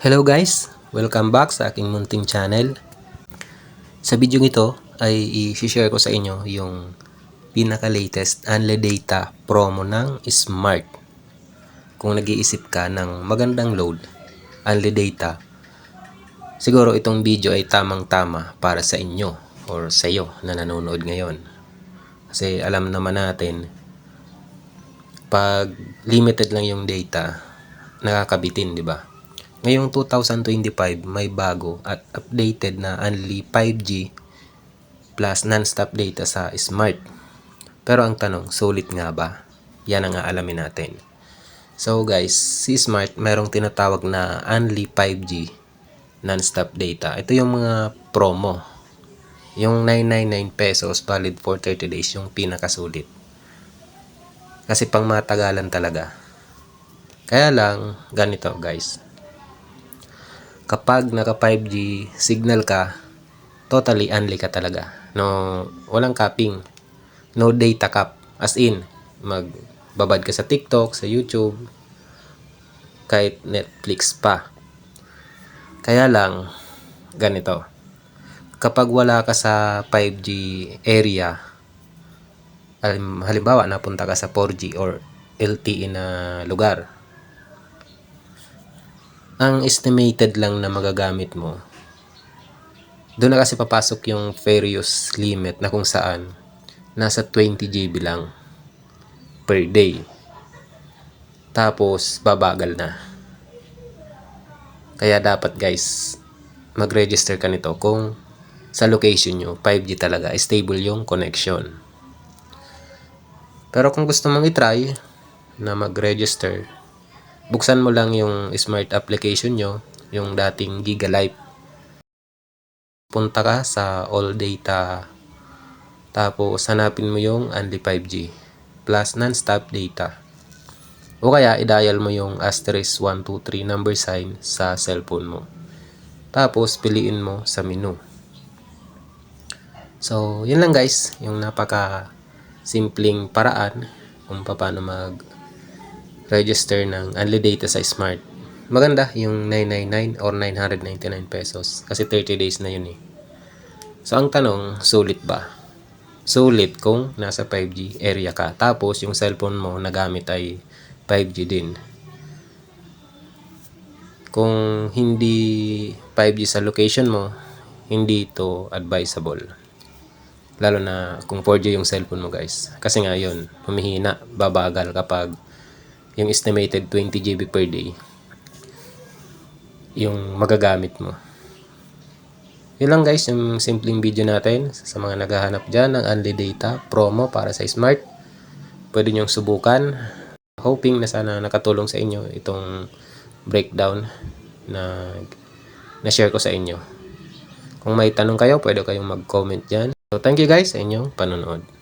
Hello guys! Welcome back sa aking munting channel. Sa video ito ay i-share ko sa inyo yung pinaka-latest Unli Data promo ng Smart. Kung nag-iisip ka ng magandang load, Unli Data, siguro itong video ay tamang-tama para sa inyo or sa iyo na nanonood ngayon. Kasi alam naman natin, pag limited lang yung data, nakakabitin, di ba? Ngayong 2025, may bago at updated na only 5G plus non-stop data sa Smart. Pero ang tanong, sulit nga ba? Yan ang aalamin natin. So guys, si Smart merong tinatawag na only 5G non-stop data. Ito yung mga promo. Yung 999 pesos valid for 30 days yung pinakasulit. Kasi pang matagalan talaga. Kaya lang, ganito guys kapag naka 5G signal ka, totally unli ka talaga. No, walang capping. No data cap. As in, magbabad ka sa TikTok, sa YouTube, kahit Netflix pa. Kaya lang, ganito. Kapag wala ka sa 5G area, halim- halimbawa napunta ka sa 4G or LTE na lugar, ang estimated lang na magagamit mo, doon na kasi papasok yung fair use limit na kung saan nasa 20 GB lang per day. Tapos, babagal na. Kaya dapat guys, mag-register ka nito kung sa location nyo, 5G talaga, stable yung connection. Pero kung gusto mong itry na mag-register, buksan mo lang yung smart application nyo, yung dating Gigalife. Punta ka sa all data, tapos hanapin mo yung only 5G plus non-stop data. O kaya i-dial mo yung asterisk 123 number sign sa cellphone mo. Tapos piliin mo sa menu. So, yun lang guys, yung napaka simpleng paraan kung paano mag register ng Unli Data sa Smart. Maganda yung 999 or 999 pesos kasi 30 days na yun eh. So ang tanong, sulit ba? Sulit kung nasa 5G area ka. Tapos yung cellphone mo nagamit ay 5G din. Kung hindi 5G sa location mo, hindi ito advisable. Lalo na kung 4G yung cellphone mo guys. Kasi nga yun, humihina, babagal kapag yung estimated 20 GB per day yung magagamit mo. Yun lang guys, yung simpleng video natin sa mga naghahanap dyan ng Unli Data promo para sa Smart. Pwede nyong subukan. Hoping na sana nakatulong sa inyo itong breakdown na na-share ko sa inyo. Kung may tanong kayo, pwede kayong mag-comment dyan. So, thank you guys sa inyong panonood.